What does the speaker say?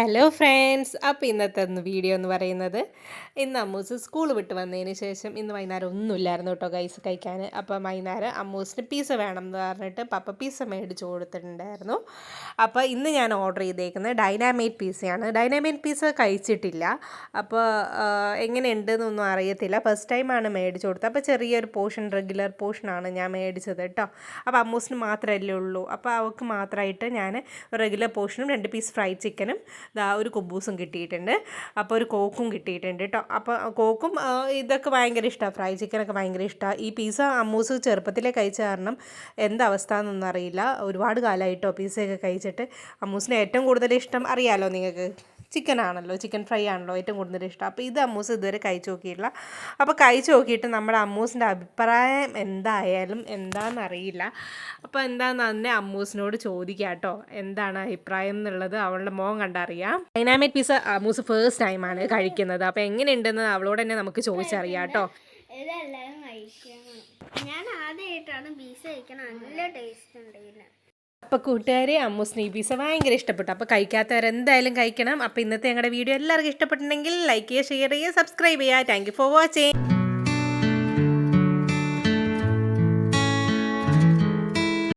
Hello friends അപ്പോൾ ഇന്നത്തെ video എന്ന് പറയുന്നത് ഇന്ന് അമ്മൂസ് സ്കൂൾ വിട്ട് വന്നതിന് ശേഷം ഇന്ന് വൈകുന്നേരം ഒന്നുമില്ലായിരുന്നു കേട്ടോ ഗൈസ് കഴിക്കാൻ. അപ്പോൾ വൈകുന്നേരം അമ്മൂസിന് പീസ വേണം എന്ന് പറഞ്ഞിട്ട് പപ്പ പീസ മേടിച്ച് കൊടുത്തിട്ടുണ്ടായിരുന്നു. അപ്പോൾ ഇന്ന് ഞാൻ ഓർഡർ ചെയ്തേക്കുന്നത് ഡൈനാമൈറ്റ് പീസയാണ് ഡൈനാമൈറ്റ് പീസ കഴിച്ചിട്ടില്ല. അപ്പോൾ എങ്ങനെയുണ്ടെന്നൊന്നും അറിയത്തില്ല. ഫസ്റ്റ് ടൈമാണ് മേടിച്ച് കൊടുത്തത്. അപ്പോൾ ചെറിയൊരു പോർഷൻ റെഗുലർ പോർഷനാണ് ഞാൻ മേടിച്ചത് കേട്ടോ. അപ്പോൾ അമ്മൂസിന് മാത്രമല്ലേ ഉള്ളൂ. അപ്പോൾ അവൾക്ക് മാത്രമായിട്ട് ഞാൻ റെഗുലർ പോർഷനും രണ്ട് പീസ് ഫ്രൈ ചിക്കനും ദാ ഒരു കുബൂസും കിട്ടിയിട്ടുണ്ട്. അപ്പോൾ ഒരു കോക്കും കിട്ടിയിട്ടുണ്ട് കേട്ടോ അപ്പോൾ കോക്കും ഇതൊക്കെ ഭയങ്കര ഇഷ്ടമാണ് ഫ്രൈ ചിക്കനൊക്കെ ഭയങ്കര ഇഷ്ടമാണ് ഈ പിസ്സ അമ്മൂസ് ചെറുപ്പത്തിലേ കഴിച്ച കാരണം എന്തവസ്ഥ എന്നൊന്നും അറിയില്ല. ഒരുപാട് കാലമായിട്ടോ പിസ്സയൊക്കെ കഴിച്ചിട്ട്. അമ്മൂസിന് ഏറ്റവും കൂടുതൽ ഇഷ്ടം അറിയാലോ നിങ്ങൾക്ക്? ചിക്കൻ ആണല്ലോ ചിക്കൻ ഫ്രൈ ആണല്ലോ ഏറ്റവും കൂടുതൽ ഇഷ്ടം. അപ്പോൾ ഇത് അമ്മൂസ് ഇതുവരെ കഴിച്ചു നോക്കിയിട്ടില്ല. അപ്പോൾ കഴിച്ചു നോക്കിയിട്ട് നമ്മുടെ അമ്മൂസിന്റെ അഭിപ്രായം എന്തായാലും എന്താണെന്നറിയില്ല അപ്പോൾ എന്താണെന്ന് തന്നെ അമ്മൂസിനോട് ചോദിക്കാം കേട്ടോ. എന്താണ് അഭിപ്രായം എന്നുള്ളത് അവളുടെ മോൻ കണ്ടറിയാം. ഡൈനാമിക് പീസ് അമ്മൂസ് ഫേസ്റ്റ് ടൈമാണ് കഴിക്കുന്നത്. അപ്പോൾ എങ്ങനെയുണ്ടെന്ന് അവളോട് തന്നെ നമുക്ക് ചോദിച്ചറിയാം കേട്ടോ. ഞാൻ ആദ്യമായിട്ടാണ് ബീസ് കഴിക്കണം നല്ല ടേസ്റ്റ് ഉണ്ട് ഇതിന് അപ്പോൾ കൂട്ടുകാരെ അമ്മു പീസ ഭയങ്കര ഇഷ്ടപ്പെട്ടു. അപ്പോൾ കഴിക്കാത്തവരെന്തായാലും കഴിക്കണം. അപ്പോൾ ഇന്നത്തെ ഞങ്ങളുടെ വീഡിയോ എല്ലാവർക്കും ഇഷ്ടപ്പെട്ടിട്ടുണ്ടെങ്കിൽ ലൈക്ക് ചെയ്യുക ഷെയർ ചെയ്യുക സബ്സ്ക്രൈബ് ചെയ്യുക. Thank for watching